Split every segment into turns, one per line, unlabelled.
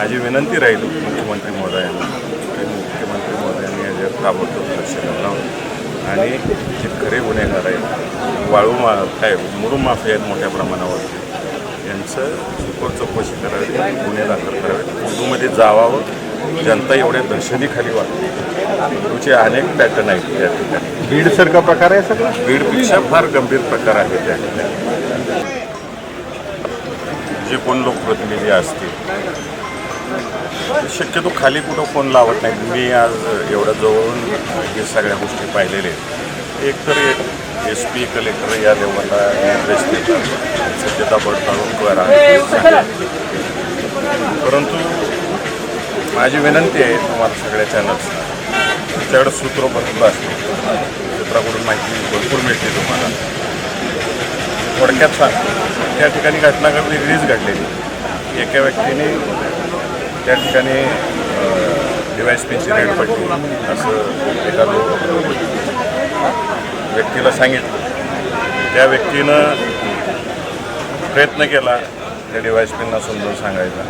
माझी विनंती राहील मुख्यमंत्री महोदयांना मुख्यमंत्री महोदयांनी याच्यावर ताबडतोब लक्ष घालावं आणि जे खरे गुन्हेगार आहेत वाळू मा काय मुरुम माफिया आहेत मोठ्या प्रमाणावरती यांचं सखोल चौकशी करावी गुन्हे दाखल करावेत उर्दूमध्ये जावावं जनता एवढ्या दहशतीखाली वाटते उर्दूचे अनेक पॅटर्न आहेत त्या ठिकाणी.
बीडसारखा प्रकार आहे सगळा?
बीडपेक्षा फार गंभीर प्रकार आहे त्या ठिकाणी. जे कोण लोकप्रतिनिधी असतील शक्यतो खाली कुठं फोन लावत नाहीत. मी आज एवढ्या जवळून हे सगळ्या गोष्टी पाहिलेल्या आहेत. एक तर एस पी कलेक्टर या लेवलला निर्देश देतात. सत्यता पडताळून करा. परंतु माझी विनंती आहे तुम्हाला सगळ्या चॅनल्सना सूत्र सूत्रबद्ध असते सूत्राकडून माहिती भरपूर मिळते तुम्हाला. थोडक्यात सांगतो. त्या ठिकाणी घटना वेगळीच घडलेली एका व्यक्तीने त्या ठिकाणी डिवाईस पिनची रेड पडली असं एका व्यक्तीला सांगितलं. त्या व्यक्तीनं प्रयत्न केला त्या डिवाईस पिनला समजून सांगायचा.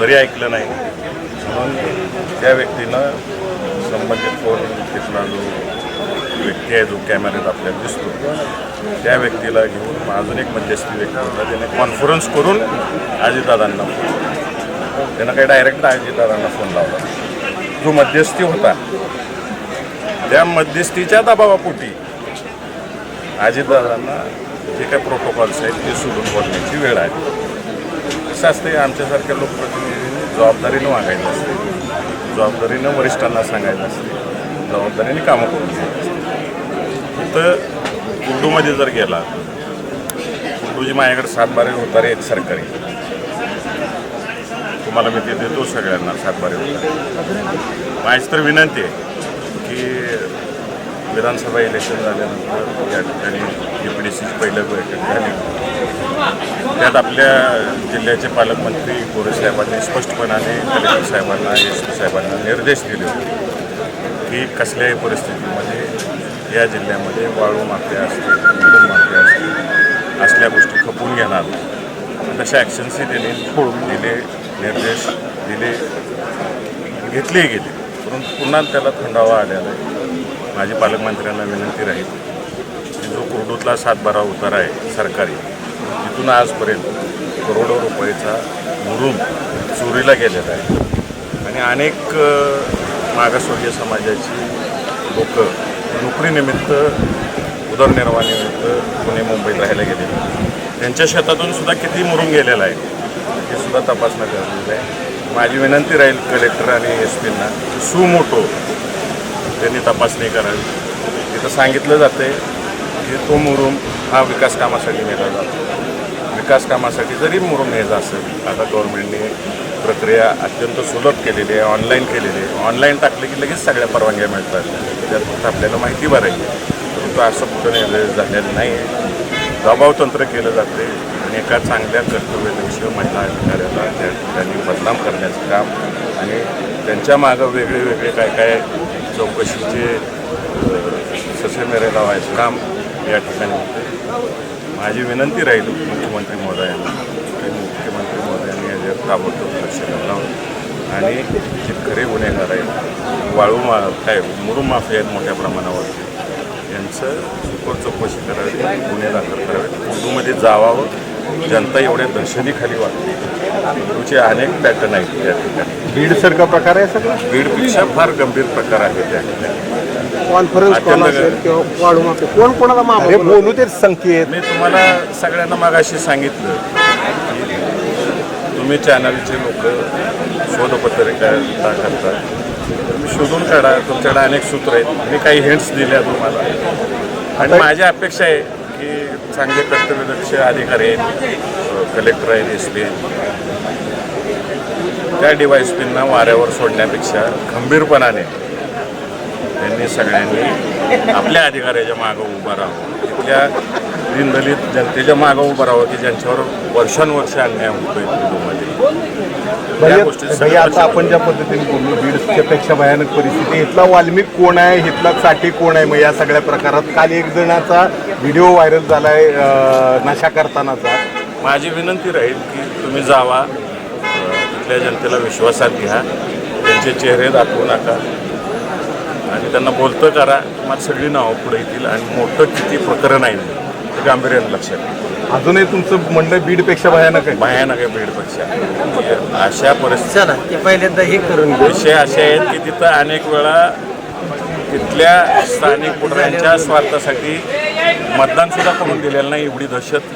तरी ऐकलं नाही. म्हणून त्या व्यक्तीनं संबंधित फोन तिथला जो व्यक्ती आहे जो कॅमेऱ्यात आपल्याला दिसतो. त्या व्यक्तीला घेऊन अजून एक मध्यस्थी व्यक्ती होता. त्याने कॉन्फरन्स करून अजितदादांना फोन त्यानं काही डायरेक्ट अजितदादांना फोन लावला. जो मध्यस्थी होता त्या मध्यस्थीच्या दबावापोटी अजितदादांना जे काही प्रोटोकॉल्स आहेत ते सोडून बोलण्याची वेळ आहे कसं असते आमच्यासारख्या लोकप्रतिनिधींनी जबाबदारीनं वागायचं असते. जबाबदारीनं वरिष्ठांना सांगायचं असते. जबाबदारीने कामं करून घ्यायची असते. इथं कुंडूमध्ये जर गेला कुंडूजी माझ्याकडे सातबारे होतारे आहेत सरकारी. तुम्हाला मी ते देतो सगळ्यांना सातबारे होतारे. माझी तर विनंती आहे की विधानसभा इलेक्शन झाल्यानंतर या ठिकाणी ए पी डी सीची पहिलं बैठक झाली. त्यात आपल्या जिल्ह्याचे पालकमंत्री गोरे साहेबांनी स्पष्टपणाने कलेक्टर साहेबांना एस पी साहेबांना निर्देश दिले होते की कसल्याही परिस्थितीमध्ये या जिल्ह्यामध्ये वाळू माफिया असतील कुटुंब माफिया असतील असल्या गोष्टी खपून घेणार. तशा ॲक्शन्सही त्यांनी दिले निर्देश दिले घेतलेही गेले. परंतु पुन्हा त्याला थंडावा आलेला आहे. माझी पालकमंत्र्यांना विनंती राहील की जो कुर्डूतला सातबारा उतारा आहे सरकारी तिथून आजपर्यंत करोडो रुपयेचा मुरून चोरीला गेलेला आहे. आणि अनेक मागासवर्गीय समाजाची लोकं नोकरीनिमित्त उदरनिर्वाहानिमित्त पुणे मुंबईत राहायला गेलेले. त्यांच्या शेतातून सुद्धा किती मुरून गेलेला आहे हे सुद्धा तपासणं गरजेचं आहे. माझी विनंती राहील कलेक्टर आणि एस पींना सुमोटो त्यांनी तपासणी करावी. तिथं सांगितलं जाते की तो मुरुम हा विकास कामासाठी नेला जातो. विकास कामासाठी जरी मुरुम न्यायचा असेल आता गव्हर्नमेंटने प्रक्रिया अत्यंत सुलभ केलेली आहे ऑनलाईन केलेली आहे. ऑनलाईन टाकले की लगेच सगळ्या परवानग्या मिळतात. त्यात फक्त आपल्याला माहिती भरायची परंतु असं कुठं निर्देश झालेलं नाही आहे. दबाव तंत्र केलं जाते आणि एका चांगल्या कर्तव्यदक्ष महिला अधिकाऱ्याला त्या ठिकाणी बदनाम करण्याचं काम आणि त्यांच्या मागं वेगळे वेगळे काय काय चौकशीचे ससे मेरे लावायचं काम या ठिकाणी होते माझी विनंती राहील मुख्यमंत्री महोदयांना. की मुख्यमंत्री महोदयांनी याच्यावर ताबडतोब लक्ष घालावं आणि जे खरे गुन्हेगार आहेत वाळू मा काय मुरुम आहेत मोठ्या प्रमाणावरती यांचं सखोल चौकशी करावी गुन्हे दाखल करावेत उर्दूमध्ये जावावं जनता एवढ्या दहशतीखाली वाटते उर्दूचे अनेक पॅटर्न आहेत त्या ठिकाणी.
बीडसारखा प्रकार आहे सगळा?
बीडपेक्षा फार गंभीर प्रकार आहे त्या ठिकाणी.
कॉन्फरन्स कॉल
अत्यंत
असेल किंवा वाढू कोण कोणाला माफ
अरे बोलू ते संकेत.
मी तुम्हाला सगळ्यांना मागाशी सांगितलं. की तुम्ही चॅनलचे लोक शोधपत्रिका करतात. तुम्ही शोधून काढा. तुमच्याकडे अनेक सूत्र आहेत. मी काही हिंट्स दिल्या तुम्हाला. आणि माझी अपेक्षा आहे की चांगले कर्तव्यदक्ष अधिकारी आहेत. कलेक्टर आहेत एस पी त्या डिवाईस पिनना वाऱ्यावर सोडण्यापेक्षा खंबीरपणाने त्यांनी सगळ्यांनी आपल्या अधिकाऱ्याच्या मागं उभं राहावं. तिथल्या दीनदलित जनतेच्या मागं उभं राहावं की ज्यांच्यावर वर्षानुवर्ष अन्याय होतोय
भैया आता आपण ज्या पद्धतीने बोललो बीडच्या पेक्षा भयानक परिस्थिती इथला वाल्मिक कोण आहे इथला साठी कोण आहे मग या सगळ्या प्रकारात काल एक जणाचा व्हिडिओ व्हायरल झालाय अं, नशा करतानाचा.
माझी विनंती राहील की तुम्ही जावा तिथल्या जनतेला विश्वासात घ्या. त्यांचे चेहरे दाखवू नका. आणि त्यांना बोलतं करा मग सगळी नावं पुढे येतील आणि मोठं किती प्रकरण आहे. ते गांभीर्याने लक्षात घ्या.
अजूनही तुमचं म्हणणं बीडपेक्षा भयानक आहे.
भयानक आहे बीडपेक्षा. अशा परिस्थिती
पहिल्यांदा हे करून
विषय असे आहेत की तिथं अनेक वेळा तिथल्या स्थानिक पुढाऱ्यांच्या स्वार्थासाठी मतदानसुद्धा करून दिलेलं नाही एवढी दहशत.